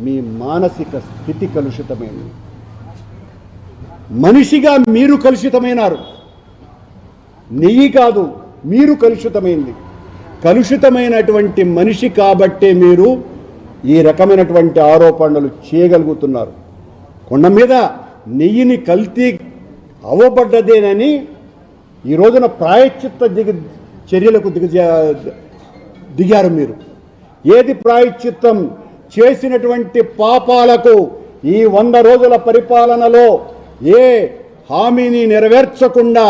మీ మానసిక స్థితి కలుషితమైంది. మనిషిగా మీరు కలుషితమైనారు. నెయ్యి కాదు మీరు కలుషితమైంది. కలుషితమైనటువంటి మనిషి కాబట్టే మీరు ఈ రకమైనటువంటి ఆరోపణలు చేయగలుగుతున్నారు. కొండ మీద నెయ్యిని కల్తీ అవ్వబడ్డదేనని ఈ రోజున ప్రాయశ్చిత్త దిగ చర్యలకు దిగ దిగారు మీరు. ఏది ప్రాయశ్చిత్తం? చేసినటువంటి పాపాలకు ఈ వంద రోజుల పరిపాలనలో ఏ హామీని నెరవేర్చకుండా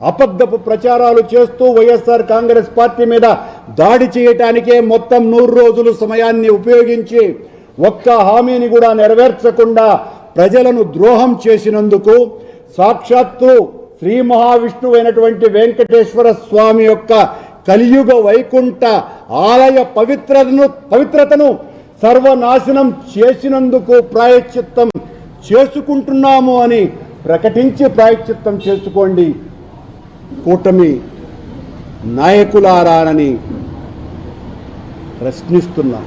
అబద్ధపు ప్రచారాలు చేస్తూ వైఎస్ఆర్ కాంగ్రెస్ పార్టీ మీద దాడి చేయటానికే మొత్తం నూరు రోజులు సమయాన్ని ఉపయోగించి ఒక్క హామీని కూడా నెరవేర్చకుండా ప్రజలను ద్రోహం చేసినందుకు సాక్షాత్తు శ్రీ మహావిష్ణువు అయినటువంటి వెంకటేశ్వర స్వామి యొక్క కలియుగ వైకుంఠ ఆలయ పవిత్రతను పవిత్రతను సర్వనాశనం చేసినందుకు ప్రాయశ్చిత్తం చేసుకుంటున్నాము అని ప్రకటించి ప్రాయశ్చిత్తం చేసుకోండి. కూటమి నాయకులారానని ప్రశ్నిస్తున్నాం.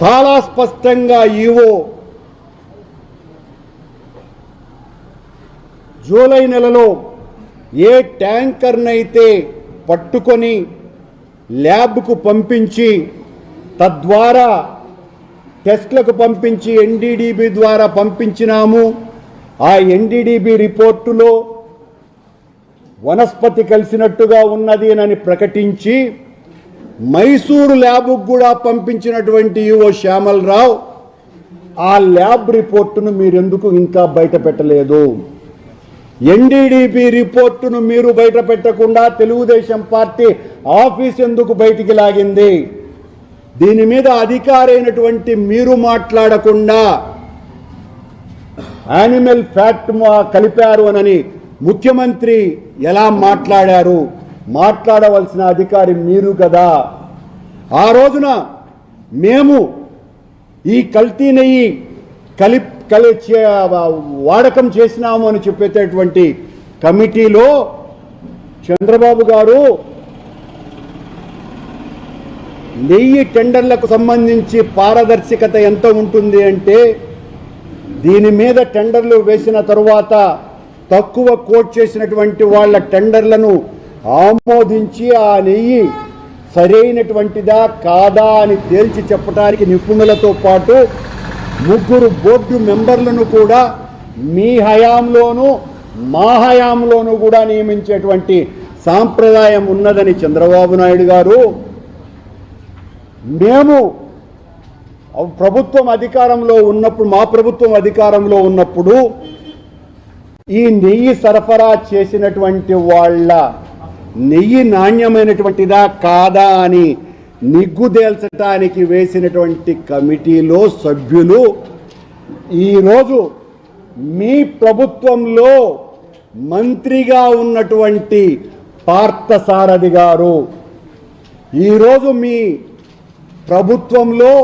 చాలా స్పష్టంగా ఈవో జూలై నెలలో ఏ ట్యాంకర్నైతే పట్టుకొని ల్యాబ్కు పంపించి తద్వారా టెస్ట్లకు పంపించి ఎన్డీడీబీ ద్వారా పంపించినాము. ఆ ఎన్డీడీబీ రిపోర్టులో వనస్పతి కలిసినట్టుగా ఉన్నది అని ప్రకటించి మైసూరు ల్యాబ్కు కూడా పంపించినటువంటి ఈవో శ్యామలరావు ఆ ల్యాబ్ రిపోర్టును మీరెందుకు ఇంకా బయట పెట్టలేదు? ఎన్డీడీపీ రిపోర్టును మీరు బయట పెట్టకుండా తెలుగుదేశం పార్టీ ఆఫీస్ ఎందుకు బయటికి లాగింది? దీని మీద అధికారైనటువంటి మీరు మాట్లాడకుండా యానిమల్ ఫ్యాక్ట్ కలిపారు అనని ముఖ్యమంత్రి ఎలా మాట్లాడారు? మాట్లాడవలసిన అధికారి మీరు కదా. ఆ రోజున మేము ఈ కల్తీ నెయ్యి కలి కలి వాడకం చేసినాము అని చెప్పేటటువంటి కమిటీలో చంద్రబాబు గారు నెయ్యి టెండర్లకు సంబంధించి పారదర్శకత ఎంత ఉంటుంది అంటే దీని మీద టెండర్లు వేసిన తరువాత తక్కువ కోట్ చేసినటువంటి వాళ్ళ టెండర్లను ఆమోదించి ఆ నెయ్యి సరైనటువంటిదా కాదా అని తేల్చి చెప్పడానికి నిపుణులతో పాటు ముగ్గురు బోర్డు మెంబర్లను కూడా మీ హయాంలోనూ మా హయాంలోనూ కూడా నియమించేటువంటి సాంప్రదాయం ఉన్నదని చంద్రబాబు నాయుడు గారు మేము ప్రభుత్వం అధికారంలో ఉన్నప్పుడు మా ప్రభుత్వం అధికారంలో ఉన్నప్పుడు ఈ నెయ్యి సరఫరా చేసినటువంటి వాళ్ళ నెయ్యి నాణ్యమైనటువంటిదా కాదా అని నిగ్గుదేల్చటానికి వేసినటువంటి కమిటీలో సభ్యులు ఈరోజు మీ ప్రభుత్వంలో మంత్రిగా ఉన్నటువంటి పార్థసారథి గారు ఈరోజు మీ ప్రభుత్వంలో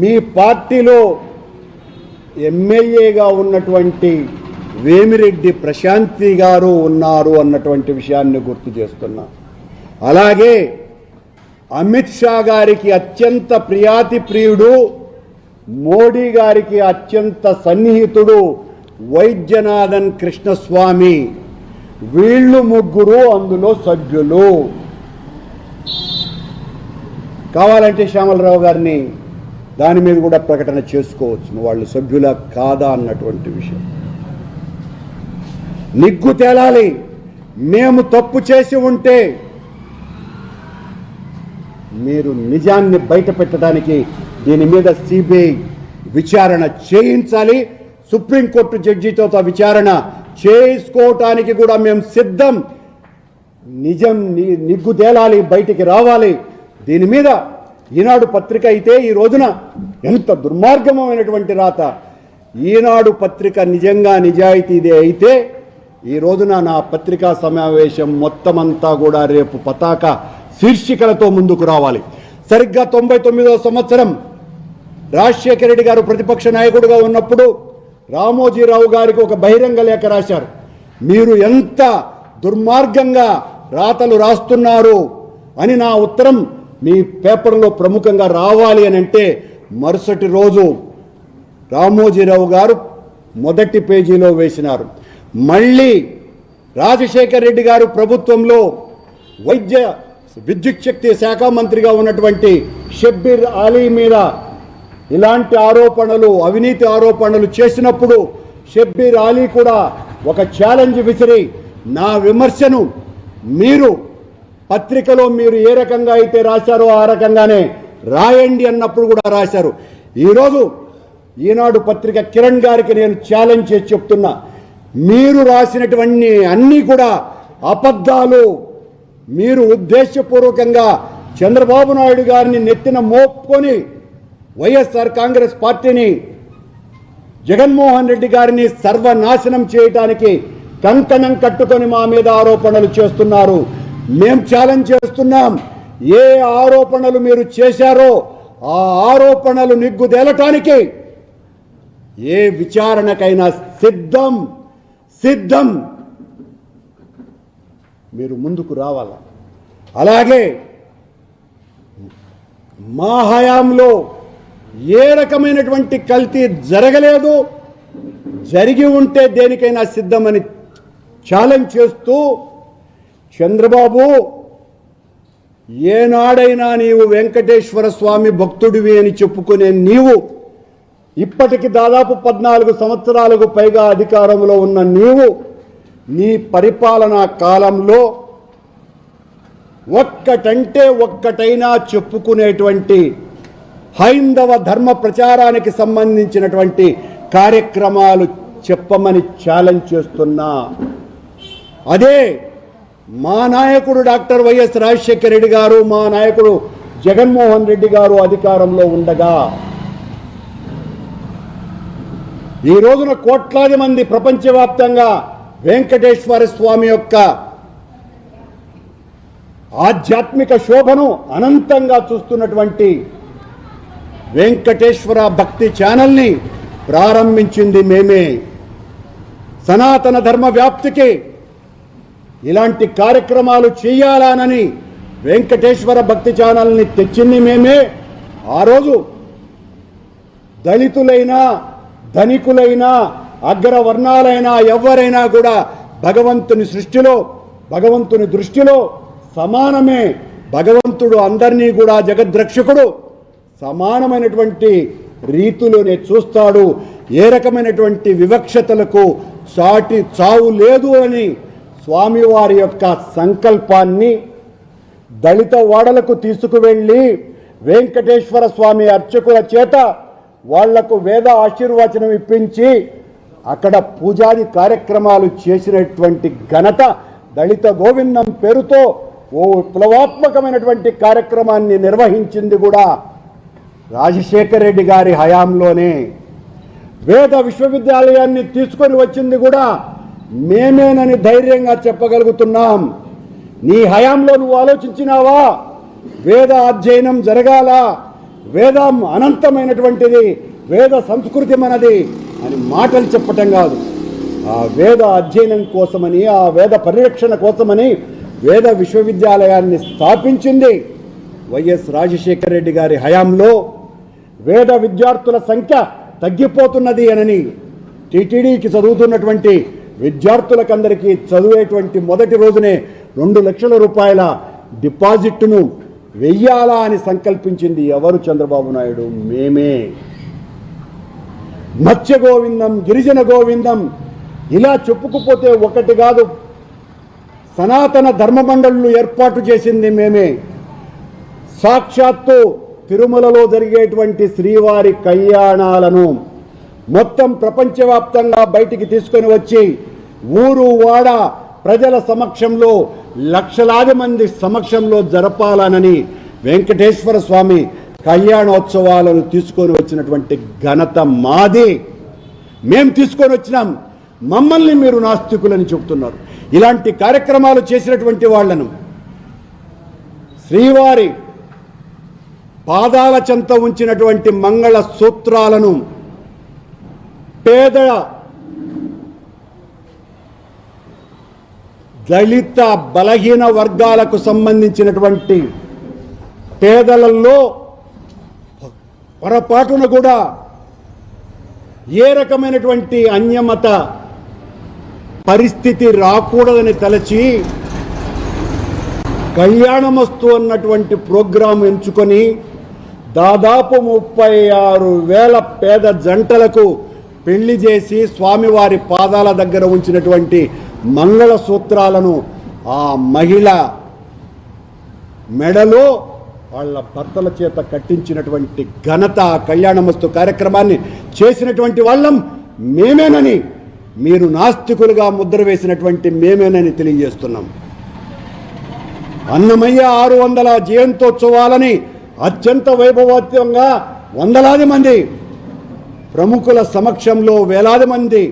మీ పార్టీలో ఎమ్మెల్యేగా ఉన్నటువంటి వేమిరెడ్డి ప్రశాంతి గారు ఉన్నారు అన్నటువంటి విషయాన్ని గుర్తు చేస్తున్నా. అలాగే అమిత్ షా గారికి అత్యంత ప్రియాతి ప్రియుడు మోడీ గారికి అత్యంత సన్నిహితుడు వైద్యనాథన్ కృష్ణస్వామి. వీళ్ళు ముగ్గురు అందులో సభ్యులు. కావాలంటే శ్యామలరావు గారిని దాని మీద కూడా ప్రకటన చేసుకోవచ్చు. వాళ్ళు సభ్యుల కాదా అన్నటువంటి విషయం. నిగ్గు తేలాలి. మేము తప్పు చేసి ఉంటే మీరు నిజాన్ని బయట పెట్టడానికి దీని మీద సిబిఐ విచారణ చేయించాలి. సుప్రీంకోర్టు జడ్జితో విచారణ చేసుకోవటానికి కూడా మేము సిద్ధం. నిజం నిగ్గు తేలాలి బయటికి రావాలి. దీని మీద ఈనాడు పత్రిక అయితే ఈ రోజున ఎంత దుర్మార్గమైనటువంటి రాత. ఈనాడు పత్రిక నిజంగా నిజాయితీదే అయితే ఈ రోజున నా పత్రికా సమావేశం మొత్తం అంతా కూడా రేపు పతాక శీర్షికలతో ముందుకు రావాలి. సరిగ్గా తొంభై తొమ్మిదవ సంవత్సరం రాజశేఖర రెడ్డి గారు ప్రతిపక్ష నాయకుడిగా ఉన్నప్పుడు రామోజీరావు గారికి ఒక బహిరంగ లేఖ రాశారు. మీరు ఎంత దుర్మార్గంగా రాతలు రాస్తున్నారు అని నా ఉత్తరం మీ పేపర్లో ప్రముఖంగా రావాలి అని అంటే మరుసటి రోజు రామోజీరావు గారు మొదటి పేజీలో వేసినారు. మళ్ళీ రాజశేఖర్ రెడ్డి గారు ప్రభుత్వంలో వైద్య విద్యుత్ శక్తి శాఖ మంత్రిగా ఉన్నటువంటి షబ్బీర్ అలీ మీద ఇలాంటి ఆరోపణలు అవినీతి ఆరోపణలు చేసినప్పుడు షబ్బీర్ అలీ కూడా ఒక ఛాలెంజ్ విసిరి నా విమర్శను మీరు పత్రికలో మీరు ఏ రకంగా అయితే రాశారో ఆ రకంగానే రాయండి అన్నప్పుడు కూడా రాశారు. ఈరోజు ఈనాడు పత్రిక కిరణ్ గారికి నేను ఛాలెంజ్ చేసి చెప్తున్నా. మీరు రాసినటువంటి అన్నీ కూడా అబద్ధాలు మీరు ఉద్దేశపూర్వకంగా చంద్రబాబు నాయుడు గారిని నెత్తిన మోపుకొని వైఎస్ఆర్ కాంగ్రెస్ పార్టీని జగన్మోహన్ రెడ్డి గారిని సర్వనాశనం చేయడానికి కంకణం కట్టుకొని మా మీద ఆరోపణలు చేస్తున్నారు. మేం ఛాలెంజ్ చేస్తున్నాం. ఏ ఆరోపణలు మీరు చేశారో ఆ ఆరోపణలు నిగ్గుదేలటానికి ఏ విచారణకైనా సిద్ధం సిద్ధం. మీరు ముందుకు రావాల. అలాగే మా హయాంలో ఏ రకమైనటువంటి కల్తీ జరగలేదు. జరిగి ఉంటే దేనికైనా సిద్ధమని ఛాలెంజ్ చేస్తూ చంద్రబాబు ఏనాడైనా నీవు వెంకటేశ్వర స్వామి భక్తుడివి అని చెప్పుకునే నీవు ఇప్పటికి దాదాపు పద్నాలుగు సంవత్సరాలకు పైగా అధికారంలో ఉన్న నీవు నీ పరిపాలనా కాలంలో ఒక్కటంటే ఒక్కటైనా చెప్పుకునేటువంటి హైందవ ధర్మ ప్రచారానికి సంబంధించినటువంటి కార్యక్రమాలు చెప్పమని ఛాలెంజ్ చేస్తున్నా. అదే మా నాయకుడు డాక్టర్ వైఎస్ రాజశేఖర రెడ్డి గారు మా నాయకుడు జగన్మోహన్ రెడ్డి గారు అధికారంలో ఉండగా ఈ రోజున కోట్లాది మంది ప్రపంచవ్యాప్తంగా వెంకటేశ్వర స్వామి యొక్క ఆధ్యాత్మిక శోభను అనంతంగా చూస్తున్నటువంటి వెంకటేశ్వర భక్తి ఛానల్ని ప్రారంభించింది మేమే. సనాతన ధర్మ వ్యాప్తికి ఇలాంటి కార్యక్రమాలు చేయాలనని వెంకటేశ్వర భక్తి ఛానల్ని తెచ్చింది మేమే. ఆ రోజు దళితులైనా ధనికులైనా అగ్రవర్ణాలైనా ఎవరైనా కూడా భగవంతుని సృష్టిలో భగవంతుని దృష్టిలో సమానమే. భగవంతుడు అందరినీ కూడా జగద్రక్షకుడు. సమానమైనటువంటి రీతిలోనే చూస్తాడు. ఏ రకమైనటువంటి వివక్షతలకు సాటి చావు లేదు అని స్వామివారి యొక్క సంకల్పాన్ని దళిత వాడలకు తీసుకువెళ్ళి వెంకటేశ్వర స్వామి అర్చకుల చేత వాళ్ళకు వేద ఆశీర్వచనం ఇప్పించి అక్కడ పూజాది కార్యక్రమాలు చేసినటువంటి ఘనత దళిత గోవిందం పేరుతో ఓ విప్లవాత్మకమైనటువంటి కార్యక్రమాన్ని నిర్వహించింది కూడా రాజశేఖర రెడ్డి గారి హయాంలోనే. వేద విశ్వవిద్యాలయాన్ని తీసుకొని వచ్చింది కూడా మేమేనని ధైర్యంగా చెప్పగలుగుతున్నాం. నీ హయాంలో నువ్వు ఆలోచించినావా? వేద అధ్యయనం జరగాల. వేదం అనంతమైనటువంటిది. వేద సంస్కృతి మనది అని మాటలు చెప్పటం కాదు. ఆ వేద అధ్యయనం కోసమని ఆ వేద పరిరక్షణ కోసమని వేద విశ్వవిద్యాలయాన్ని స్థాపించింది వైఎస్ రాజశేఖర రెడ్డి గారి హయాంలో. వేద విద్యార్థుల సంఖ్య తగ్గిపోతున్నది అనని టీటీడీకి చదువుతున్నటువంటి విద్యార్థులకందరికీ చదివేటువంటి మొదటి రోజునే రెండు లక్షల రూపాయల డిపాజిట్ను వెయ్యాలా అని సంకల్పించింది ఎవరు చంద్రబాబు నాయుడు? మేమే. మత్స్య గోవిందం గిరిజన గోవిందం ఇలా చెప్పుకుపోతే ఒకటి కాదు. సనాతన ధర్మమండళ్ళు ఏర్పాటు చేసింది మేమే. సాక్షాత్తు తిరుమలలో జరిగేటువంటి శ్రీవారి కళ్యాణాలను మొత్తం ప్రపంచవ్యాప్తంగా బయటికి తీసుకొని వచ్చి ఊరు వాడ ప్రజల సమక్షంలో లక్షలాది మంది సమక్షంలో జరపాలనని వెంకటేశ్వర స్వామి కళ్యాణోత్సవాలను తీసుకొని వచ్చినటువంటి ఘనత మాది. మేము తీసుకొని వచ్చినాం. మమ్మల్ని మీరు నాస్తికులని చెబుతున్నారు. ఇలాంటి కార్యక్రమాలు చేసినటువంటి వాళ్ళను శ్రీవారి పాదాల చెంత ఉంచినటువంటి మంగళ సూత్రాలను పేద దళిత బలహీన వర్గాలకు సంబంధించినటువంటి పేదలలో పొరపాటున కూడా ఏ రకమైనటువంటి అన్యమత పరిస్థితి రాకూడదని తలచి కళ్యాణమస్తు అన్నటువంటి ప్రోగ్రాం ఎంచుకొని దాదాపు ముప్పై ఆరు వేల పేద జంటలకు పెళ్ళి చేసి స్వామివారి పాదాల దగ్గర ఉంచినటువంటి మంగళ సూత్రాలను ఆ మహిళ మెడలో వాళ్ళ భర్తల చేత కట్టించినటువంటి ఘనత కళ్యాణమస్తు కార్యక్రమాన్ని చేసినటువంటి వాళ్ళం మేమేనని మీరు నాస్తికులుగా ముద్ర వేసినటువంటి మేమేనని తెలియజేస్తున్నాం. అన్నమయ్య ఆరు వందల జయంతోత్సవాలని అత్యంత వైభవోత్యంగా వందలాది మంది ప్రముఖుల సమక్షంలో వేలాది మంది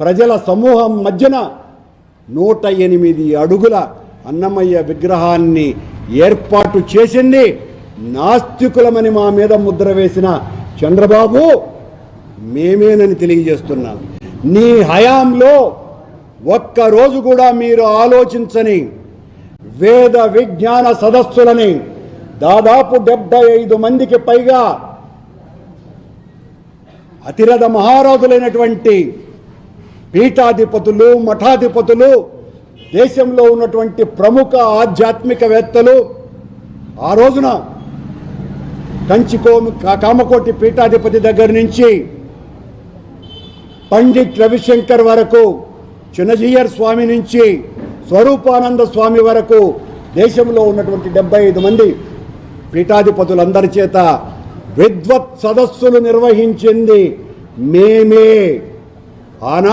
ప్రజల సమూహం మధ్యన నూట ఎనిమిది అడుగుల అన్నమయ్య విగ్రహాన్ని ఏర్పాటు చేసింది నాస్తికులమని మా మీద ముద్ర వేసిన చంద్రబాబు మేమేనని తెలియజేస్తున్నాం. నీ హయాంలో ఒక్కరోజు కూడా మీరు ఆలోచించని వేద విజ్ఞాన సదస్సులని దాదాపు డెబ్బై ఐదు మందికి పైగా అతిరథ మహారాజులైనటువంటి పీఠాధిపతులు మఠాధిపతులు దేశంలో ఉన్నటువంటి ప్రముఖ ఆధ్యాత్మికవేత్తలు ఆ రోజున కంచికో కామకోటి పీఠాధిపతి దగ్గర నుంచి పండిట్ రవిశంకర్ వరకు చిన్నజీయర్ స్వామి నుంచి స్వరూపానంద స్వామి వరకు దేశంలో ఉన్నటువంటి డెబ్బై ఐదు మంది పీఠాధిపతులందరి చేత విద్వత్ సదస్సులు నిర్వహించింది మేమే. ఆనా